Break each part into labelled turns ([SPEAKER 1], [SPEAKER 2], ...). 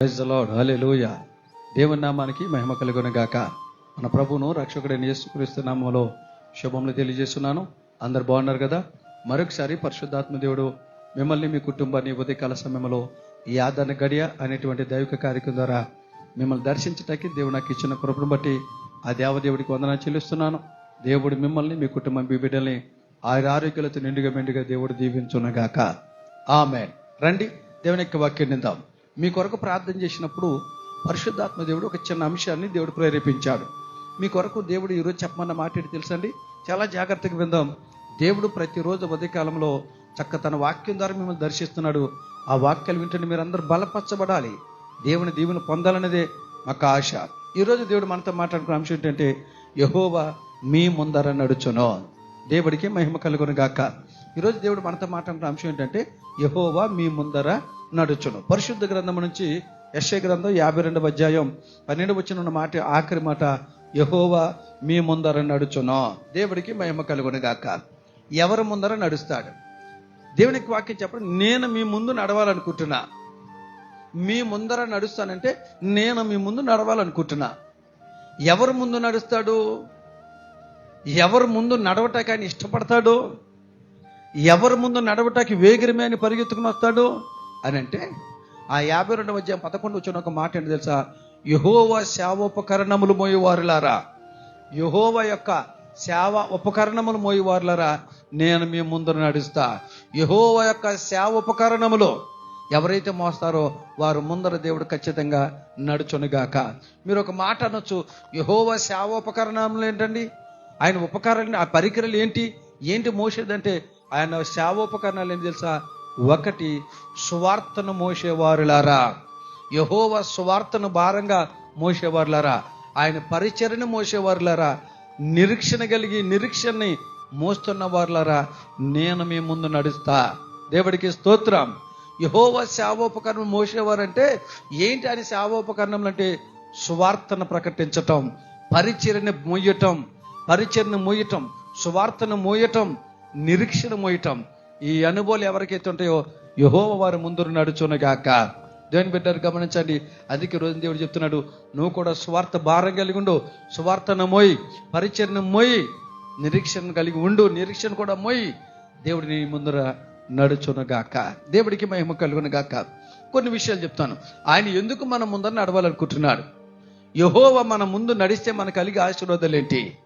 [SPEAKER 1] Praise lord దేవుని నామానికి మహిమ కలుగును గాక మన ప్రభువును రక్షకుడైన యేసుక్రీస్తు నామంలో శుభములు తెలియజేస్తున్నాను. అందరు బాగున్నారు కదా? మరొకసారి పరిశుద్ధాత్మ దేవుడు మిమ్మల్ని మీ కుటుంబాన్ని ఉదయకాల సమయంలో ఈ ఆదరణ గడియ అనేటువంటి దైవిక కార్యక్రమం ద్వారా మిమ్మల్ని దర్శించటానికి దేవుడు నాకు ఇచ్చిన కృపను బట్టి ఆ దేవదేవుడికి వందన చెల్లిస్తున్నాను. దేవుడు మిమ్మల్ని మీ కుటుంబం మీ బిడ్డల్ని ఆయన ఆరోగ్యాలతో నిండుగా మెండుగా దేవుడు దీవించునగాక. ఆమె రండి దేవుని యొక్క వాక్యం నిందాం మీ కొరకు ప్రార్థన చేసినప్పుడు పరిశుద్ధాత్మ దేవుడు ఒక చిన్న అంశాన్ని దేవుడు ప్రేరేపించాడు. మీ కొరకు దేవుడు ఈరోజు చెప్పమన్న మాట తెలుసండి? చాలా జాగ్రత్తగా విందాం. దేవుడు ప్రతిరోజు ఉదయకాలంలో చక్క తన వాక్యం ద్వారా మిమ్మల్ని దర్శిస్తున్నాడు. ఆ వాక్యాలు వింటుంటే మీరందరూ బలపరచబడాలి. దేవుని దీవుని పొందాలనేదే మాకు ఆశ. ఈరోజు దేవుడు మనతో మాట్లాడుకున్న అంశం ఏంటంటే యహోవా మీ ముందర నడుచును. దేవుడికి మహిమ కలుగును గాక ఈరోజు దేవుడు మనతో మాట్లాడుకున్న అంశం ఏంటంటే యహోవా మీ ముందర నడుచును. పరిశుద్ధ గ్రంథం నుంచి యశ్య గ్రంథం యాభై రెండవ అధ్యాయం పన్నెండు వచ్చిన మాట ఆఖరి మాట యహోవా మీ ముందర నడుచును. దేవుడికి మహిమ కలుగును గాక ఎవరి ముందర నడుస్తాడు? దేవునికి వాక్యం చెప్పడం నేను మీ ముందు నడవాలనుకుంటున్నా. మీ ముందర నడుస్తానంటే నేను మీ ముందు నడవాలనుకుంటున్నా. ఎవరు ముందు నడుస్తాడు? ఎవరు ముందు నడవటానికి ఆయన ఇష్టపడతాడు? ఎవరి ముందు నడవటానికి వేగిరమే అని పరిగెత్తుకుని వస్తాడు? అని అంటే ఆ యాభై రెండవ అధ్యాయం పదకొండు వచ్చిన ఒక మాట ఏంటి తెలుసా? యహోవ సేవోపకరణములు మోయేవారులారా. యహోవ యొక్క సేవ ఉపకరణములు మోయేవారులారా. నేను మీ ముందర నడుస్తా. యహోవ యొక్క సేవ ఉపకరణములు ఎవరైతే మోస్తారో వారు ముందర దేవుడు ఖచ్చితంగా నడుచునుగాక. మీరు ఒక మాట అనొచ్చు. యహోవ సేవోపకరణములు ఏంటండి? ఆయన ఉపకరణాలు ఆ పరికరాలు ఏంటి? ఏంటి మోసేదంటే ఆయన సేవోపకరణాలు ఏంటి తెలుసా? ఒకటి సువార్తను మోసేవారులారా. యహోవ సువార్తను భారంగా మోసేవారులారా. ఆయన పరిచరణ మోసేవారులారా. నిరీక్షణ కలిగి నిరీక్షణని మోస్తున్న వారులారా నేను మీ ముందు నడుస్తా. దేవుడికి స్తోత్రం. యహోవ సేవోపకరణం మోసేవారంటే ఏంటి అని సేవోపకరణం అంటే? సువార్తను ప్రకటించటం పరిచరణ మోయటం పరిచరణ మోయటం సువార్తను మోయటం నిరీక్షణ మోయటం. ఈ అనుభవాలు ఎవరికైతే ఉంటాయో యహోవ వారి ముందు నడుచునగాక దేవుని బిడ్డారు గమనించండి. అందుకే రోజు దేవుడు చెప్తున్నాడు నువ్వు కూడా స్వార్థ భారం కలిగి ఉండు స్వార్థన మోయి పరిచరణ మోయి నిరీక్షణ కలిగి ఉండు నిరీక్షణ కూడా మోయి దేవుడు నీ ముందర నడుచునగాక దేవుడికి మహిమ కలుగునగాక కొన్ని విషయాలు చెప్తాను. ఆయన ఎందుకు మన ముందర నడవాలనుకుంటున్నాడు? యహోవ మన ముందు నడిస్తే మన కలిగే ఆశీర్వాదాలు ఏంటి?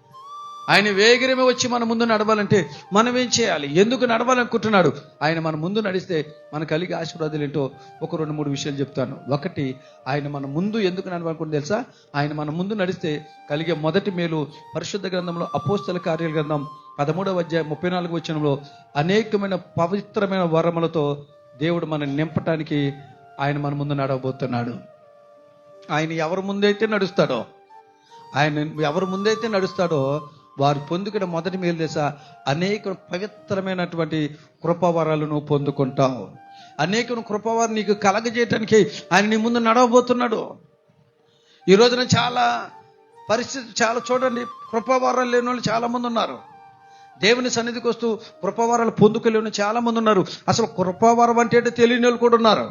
[SPEAKER 1] ఆయన వేగరమే వచ్చి మన ముందు నడవాలంటే మనం ఏం చేయాలి? ఎందుకు నడవాలనుకుంటున్నాడు? ఆయన మన ముందు నడిస్తే మన కలిగే ఆశీర్వాదాలు ఏంటో ఒక రెండు మూడు విషయాలు చెప్తాను. ఒకటి ఆయన మన ముందు ఎందుకు నడవాలనుకుంటుంది తెలుసా? ఆయన మన ముందు నడిస్తే కలిగే మొదటి మేలు పరిశుద్ధ గ్రంథంలో అపోస్తల కార్యాల గ్రంథం పదమూడవ అధ్యాయం ముప్పై నాలుగు వచనంలో అనేకమైన పవిత్రమైన వరములతో దేవుడు మనం నింపటానికి ఆయన మన ముందు నడవబోతున్నాడు. ఆయన ఎవరి ముందైతే నడుస్తాడో ఆయన ఎవరి ముందైతే నడుస్తాడో వారు పొందుకున్న మొదటి మేలు దశ అనేక పవిత్రమైనటువంటి కృపవరాలను పొందుకుంటావు. అనేక కృపవారు నీకు కలగజేయటానికి ఆయన నీ ముందు నడవబోతున్నాడు. ఈ రోజున చాలా పరిస్థితి చాలా చూడండి కృపవరాలు లేని వాళ్ళు చాలా మంది ఉన్నారు. దేవుని సన్నిధికి వస్తూ కృపవరాలు పొందుకోలేని చాలా మంది ఉన్నారు. అసలు కృపవరం అంటే ఏంటో తెలియని వాళ్ళు కూడా ఉన్నారు.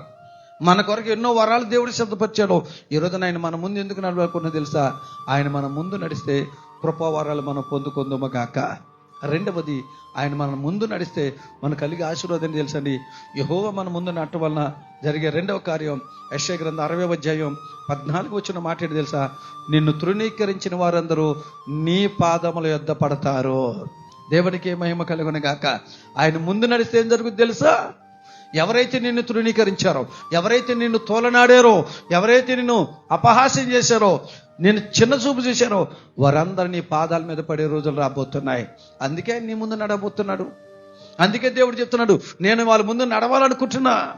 [SPEAKER 1] మన కొరకు ఎన్నో వరాలు దేవుడు సిద్ధపరిచాడు. ఈ రోజున ఆయన మన ముందు ఎందుకు నడవకుండా తెలుసా? ఆయన మన ముందు నడిస్తే కృపావారాలు మనం పొందుకుందాము గాక. రెండవది ఆయన మన ముందు నడిస్తే మన కలిగే ఆశీర్వాదం తెలుసండి. యహోవ మన ముందు నడటం వలన జరిగే రెండవ కార్యం యశ్య గ్రంథ అరవై అధ్యాయం పద్నాలుగు వచ్చిన మాట ఏంటి తెలుసా? నిన్ను తృణీకరించిన వారందరూ నీ పాదముల యొద్ద పడతారు. దేవునికి మహిమ కలుగునగాక ఆయన ముందు నడిస్తే ఏం జరుగుతుంది తెలుసా? ఎవరైతే నిన్ను తృణీకరించారో ఎవరైతే నిన్ను తోలనాడారో ఎవరైతే నిన్ను అపహాస్యం చేశారో నేను చిన్న చూపు చేశారో వారందరూ నీ పాదాల మీద పడే రోజులు రాబోతున్నాయి. అందుకే నీ ముందు నడబోతున్నాడు. అందుకే దేవుడు చెప్తున్నాడు నేను వాళ్ళ ముందు నడవాలనుకుంటున్నా.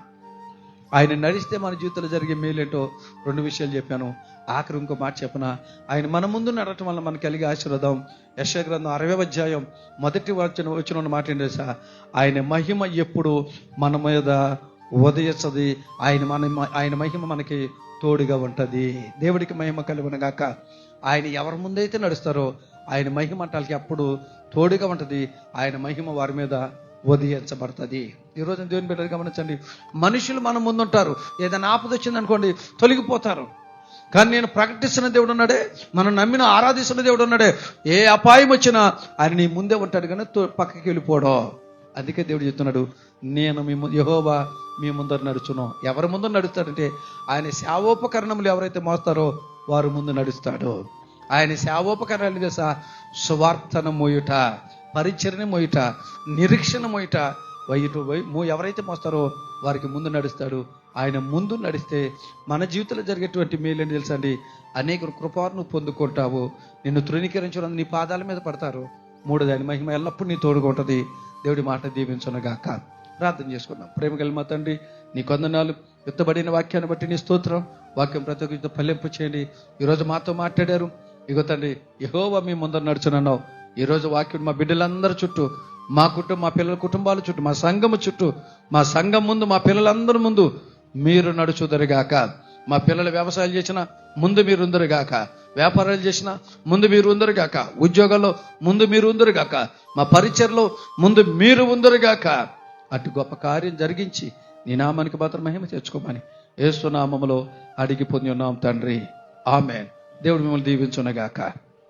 [SPEAKER 1] ఆయన నడిస్తే మన జీవితంలో జరిగే మేలేంటో రెండు విషయాలు చెప్పాను. ఆఖరి ఇంకో మాట చెప్పన? ఆయన మన ముందు నడటం వల్ల మనకి కలిగే ఆశీర్వాదం. యశగ్రంథం అరవై అధ్యాయం మొదటి వచ్చిన వచ్చిన మాట ఏంటి సార్ ఆయన మహిమ ఎప్పుడు మన మీద ఉదయస్తుంది. ఆయన మన ఆయన మహిమ మనకి తోడుగా ఉంటుంది. దేవుడికి మహిమ కలిగినగాక ఆయన ఎవరి ముందైతే నడుస్తారో ఆయన మహిమ అంటాలకి అప్పుడు తోడుగా ఉంటుంది. ఆయన మహిమ వారి మీద ఉదయించబడుతుంది ఈరోజు దేవుని బిడ్డలు గమనించండి. మనుషులు మన ముందుంటారు. ఏదైనా ఆపద వచ్చిందనుకోండి తొలగిపోతారు. కానీ నేను ప్రకటిస్తున్న దేవుడు ఉన్నాడే మనం నమ్మిన ఆరాధిస్తున్న దేవుడు ఉన్నాడే. ఏ అపాయం వచ్చినా ఆయన నీ ముందే ఉంటాడు కానీ పక్కకి వెళ్ళిపోవడం. అందుకే దేవుడు చెప్తున్నాడు నేను మీ ముందు యహోవా మీ ముందర నడుచును. ఎవరి ముందు నడుస్తాడంటే ఆయన సేవోపకరణములు ఎవరైతే మోస్తారో వారు ముందు నడుస్తాడు. ఆయన సేవోపకరణాలు చేసా సువార్తన మోయుట పరిచరణ మోయిట నిరీక్షణ మోయిట వైటు ఎవరైతే మోస్తారో వారికి ముందు నడుస్తాడు. ఆయన ముందు నడిస్తే మన జీవితంలో జరిగేటువంటి మేలేని తెలుసండి అనేక కృపాను పొందుకుంటావు. నిన్ను తృణీకరించడం నీ పాదాల మీద పడతారు. మూడు దాని మహిమ ఎల్లప్పుడూ నీ తోడుగా ఉంటుంది. దేవుడి మాట దీవించునగాక. ప్రార్థన చేసుకున్నాం ప్రేమ మా తండ్రి నీ కొందనాలు ఎత్తబడిన వాక్యాన్ని బట్టి నీ స్తోత్రం. వాక్యం ప్రతి ఒక్కరితో ఫలింపు చేయండి ఈరోజు మాతో మాట్లాడారు. ఇగో తండ్రి యహోవా మీ ముందర నడుచునన్నావు. ఈరోజు వాక్యం మా బిడ్డలందరి చుట్టూ మా కుటుంబం మా పిల్లల కుటుంబాల చుట్టూ మా సంఘము చుట్టూ మా సంఘం ముందు మా పిల్లలందరి ముందు మీరు నడుచుదరుగాక. మా పిల్లలు వ్యవసాయాలు చేసిన ముందు మీరు ఉందరుగాక. వ్యాపారాలు చేసిన ముందు మీరు ఉందరుగాక. ఉద్యోగాల్లో ముందు మీరు ఉందరుగాక. మా పరిచయలో ముందు మీరు ఉందరుగాక. అటు గొప్ప కార్యం జరిగించి నీ నామానికి మాత్రం మహిమ తెచ్చుకోమని ఏసునామములో అడిగి పొంది ఉన్నాం తండ్రి. ఆమె దేవుడు మిమ్మల్ని దీవించునగాక.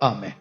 [SPEAKER 1] ఆమె